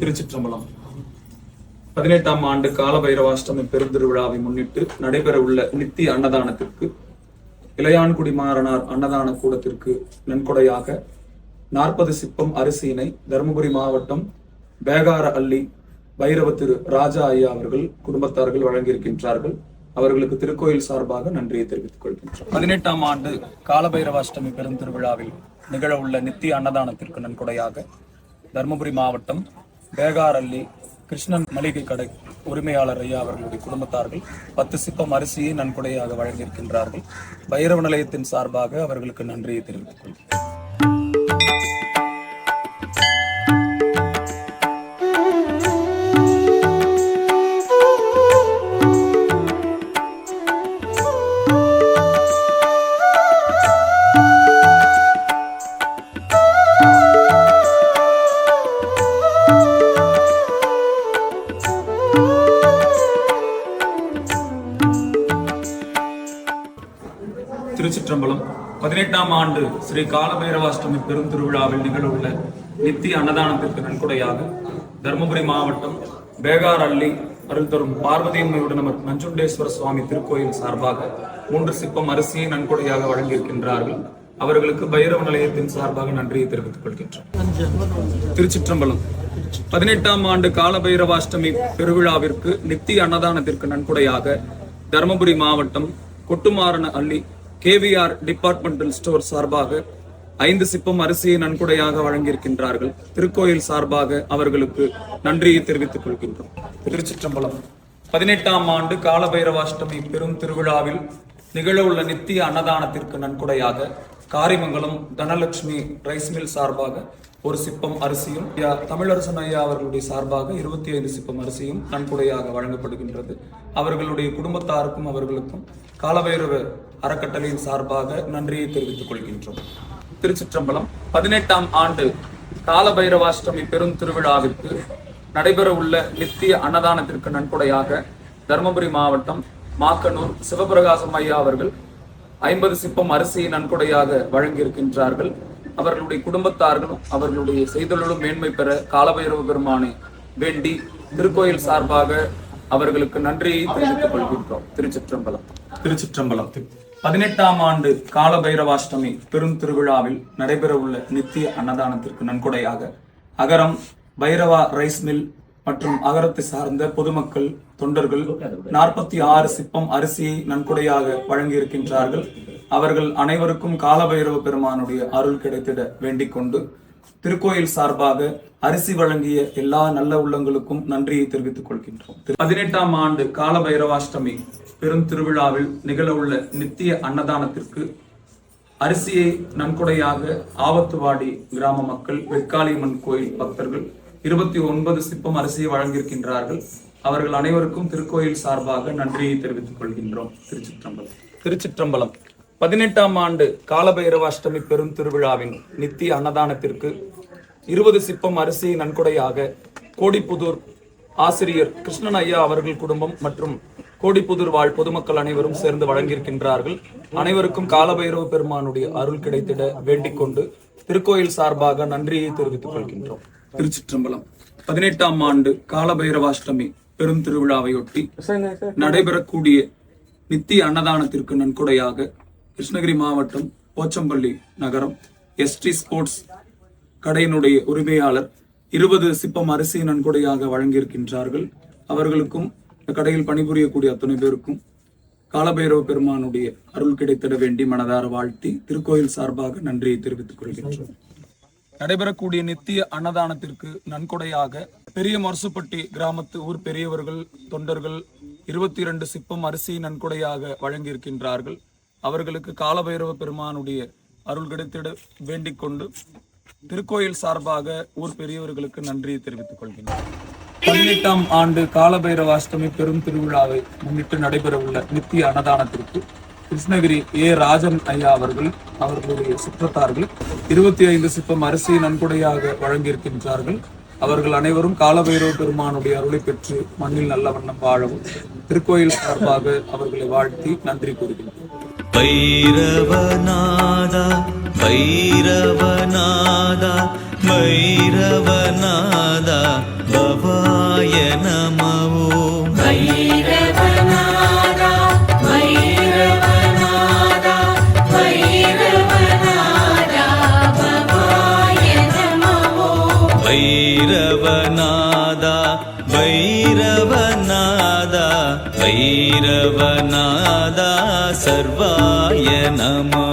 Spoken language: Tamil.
திருச்சிற்றம்பலம். பதினெட்டாம் ஆண்டு காலபைரவாஷ்டமி பெருந்திருவிழாவை முன்னிட்டு நடைபெறவுள்ள நித்திய அன்னதானத்திற்கு இளையான்குடி மாறனார் அன்னதான கூடத்திற்கு நன்கொடையாக நாற்பது சிப்பம் அரிசியினை தருமபுரி மாவட்டம் பேகார அள்ளி பைரவ திரு ராஜா ஐயா அவர்கள் குடும்பத்தார்கள் வழங்கியிருக்கின்றார்கள். அவர்களுக்கு திருக்கோயில் சார்பாக நன்றியை தெரிவித்துக் கொள்கின்றோம். பதினெட்டாம் ஆண்டு காலபைரவாஷ்டமி பெருந்திருவிழாவில் நிகழவுள்ள நித்திய அன்னதானத்திற்கு நன்கொடையாக தருமபுரி மாவட்டம் பேகாரள்ளி கிருஷ்ணன் மளிகை கடை உரிமையாளர் ஐயா அவர்களுடைய குடும்பத்தார்கள் பத்து சிப்பம் அரிசியை நன்கொடையாக வழங்கியிருக்கின்றார்கள். பைரவ நிலையத்தின் சார்பாக அவர்களுக்கு நன்றியை தெரிவித்துக் கொள்கிறேன். திருச்சிற்றம்பலம் பதினெட்டாம் ஆண்டு ஸ்ரீ காலபைரவாஷ்டமி பெருந்திருவிழாவில் நிகழவுள்ள நித்திய அன்னதானத்திற்கு நன்கொடையாக தருமபுரி மாவட்டம் பேகார் அள்ளி அருள் தரும் பார்வதியம்மையுடன் நமது நஞ்சுண்டேஸ்வர சுவாமி திருக்கோயில் சார்பாக மூன்று சிப்பம் அரிசியை நன்கொடையாக வழங்கியிருக்கின்றார்கள். அவர்களுக்கு பைரவ நிலையத்தின் சார்பாக நன்றியை தெரிவித்துக் கொள்கின்றோம். திருச்சிற்றம்பலம் பதினெட்டாம் ஆண்டு காலபைரவாஷ்டமி பெருவிழாவிற்கு நித்திய அன்னதானத்திற்கு நன்கொடையாக தருமபுரி மாவட்டம் கொட்டுமாறன அள்ளி கேவிஆர் டிபார்ட்மெண்டல் ஸ்டோர் சார்பாக ஐந்து சிப்பம் அரிசியை நன்கொடையாக வழங்கியிருக்கின்றார்கள். திருக்கோயில் சார்பாக அவர்களுக்கு நன்றியை தெரிவித்துக் கொள்கின்றோம். திருச்சிற்றம்பலம். பதினெட்டாம் ஆண்டு காலபைரவாஷ்டமி பெரும் திருவிழாவில் நிகழவுள்ள நித்திய அன்னதானத்திற்கு நன்கொடையாக காரிமங்கலம் தனலட்சுமி ரைஸ் மில் சார்பாக ஒரு சிப்பம் அரிசியும் தமிழரசன் ஐயா அவர்களுடைய சார்பாக இருபத்தி ஐந்து சிப்பம் அரிசியும் நன்கொடையாக வழங்கப்படுகின்றது. அவர்களுடைய குடும்பத்தாருக்கும் அவர்களுக்கும் காலபைரவ அறக்கட்டளையின் சார்பாக நன்றியை தெரிவித்துக் கொள்கின்றோம். திருச்சிற்றம்பலம் பதினெட்டாம் ஆண்டு காலபைரவாஷ்டமி பெரும் திருவிழாவிற்கு நடைபெற உள்ள நித்திய அன்னதானத்திற்கு நன்கொடையாக தருமபுரி மாவட்டம் மாக்கனூர் சிவபிரகாசம் ஐயா அவர்கள் ஐம்பது சிப்பம் அரிசியை நன்கொடையாக வழங்கியிருக்கின்றார்கள். அவர்களுடைய குடும்பத்தார்களும் அவர்களுடைய செய்தொழிலும் மேன்மை பெற காலபைரவ பெருமானை வேண்டி திருக்கோயில் சார்பாக அவர்களுக்கு நன்றியை தெரிவித்துக் கொள்கின்றோம். திருச்சிற்றம்பலம். திருச்சிற்றம்பலம் பதினெட்டாம் ஆண்டு காலபைரவாஷ்டமி பெரும் திருவிழாவில் நடைபெறவுள்ள நித்திய அன்னதானத்திற்கு நன்கொடையாக அகரம் பைரவா ரைஸ் மில் மற்றும் அகரத்தை சார்ந்த பொதுமக்கள் தொண்டர்கள் நாற்பத்தி ஆறு சிப்பம் அரிசியை நன்கொடையாக வழங்கியிருக்கின்றார்கள். அவர்கள் அனைவருக்கும் காலபைரவ பெருமானுடைய அருள் கிடைத்திட வேண்டிக் கொண்டு திருக்கோயில் சார்பாக அரிசி வழங்கிய எல்லா நல்ல உள்ளங்களுக்கும் நன்றியை தெரிவித்துக் கொள்கின்றோம். பதினெட்டாம் ஆண்டு காலபைரவாஷ்டமி பெரும் திருவிழாவில் நிகழவுள்ள நித்திய அன்னதானத்திற்கு அரிசியை நன்கொடையாக ஆவத்துவாடி கிராம மக்கள் வெக்காளியம்மன் கோயில் பக்தர்கள் இருபத்தி ஒன்பது சிப்பம் அரிசியை வழங்கியிருக்கின்றார்கள். அவர்கள் அனைவருக்கும் திருக்கோயில் சார்பாக நன்றியை தெரிவித்துக் கொள்கின்றோம். திருச்சிற்றம்பலம். திருச்சிற்றம்பலம். பதினெட்டாம் ஆண்டு காலபைரவாஷ்டமி பெரும் திருவிழாவின் நித்திய அன்னதானத்திற்கு இருபது சிப்பம் அரிசியை நன்கொடையாக கோடிப்புதூர் ஆசிரியர் கிருஷ்ணன் ஐயா அவர்கள் குடும்பம் மற்றும் கோடிப்புதூர் வாழ் பொதுமக்கள் அனைவரும் சேர்ந்து வழங்கியிருக்கின்றார்கள். அனைவருக்கும் காலபைரவ பெருமானுடைய அருள் கிடைத்திட வேண்டிக் கொண்டு திருக்கோயில் சார்பாக நன்றியை தெரிவித்துக் கொள்கின்றோம். திருச்சிற்றம்பலம். பதினெட்டாம் ஆண்டு காலபைரவாஷ்டமி பெரும் திருவிழாவையொட்டி நடைபெறக்கூடிய நித்திய அன்னதானத்திற்கு நன்கொடையாக கிருஷ்ணகிரி மாவட்டம் போச்சம்பள்ளி நகரம் எஸ்டி ஸ்போர்ட்ஸ் கடையினுடைய உரிமையாளர் இருபது சிப்பம் அரிசி நன்கொடையாக வழங்கியிருக்கின்றார்கள். அவர்களுக்கும் இந்த கடையில் பணிபுரியக்கூடிய அத்தனை பேருக்கும் காலபைரவ பெருமானுடைய அருள் கிடைத்திட வேண்டி மனதார வாழ்த்தி திருக்கோயில் சார்பாக நன்றியை தெரிவித்துக் கொள்கின்றோம். நடைபெறக்கூடிய நித்திய அன்னதானத்திற்கு நன்கொடையாக பெரிய மரசுப்பட்டி கிராமத்து ஊர் பெரியவர்கள் தொண்டர்கள் இருபத்தி இரண்டு சிப்பம் அரிசி நன்கொடையாக வழங்கியிருக்கின்றார்கள். அவர்களுக்கு காலபைரவ பெருமானுடைய அருள் கிடைத்திட வேண்டிக் கொண்டு திருக்கோயில் சார்பாக ஊர் பெரியவர்களுக்கு நன்றியை தெரிவித்துக் கொள்கின்றனர் பதினெட்டாம் ஆண்டு காலபைரவ அஷ்டமி பெரும் திருவிழாவை முன்னிட்டு நடைபெறவுள்ள நித்திய அன்னதானத்திற்கு கிருஷ்ணகிரி ஏ. ராஜன் ஐயா அவர்கள் அவர்களுடைய சுற்றத்தார்கள் இருபத்தி ஐந்து சிப்பம் அரிசி நன்கொடையாக வழங்கியிருக்கின்றார்கள். அவர்கள் அனைவரும் காலபைரவ பெருமானுடைய அருளை பெற்று மண்ணில் நல்ல வண்ணம் வாழவும் திருக்கோயில் சார்பாக அவர்களை வாழ்த்தி நன்றி கூறுகின்றனர் भैरवनादा भैरवनादा भैरवनादा भैरवनादा सर्वाय नमो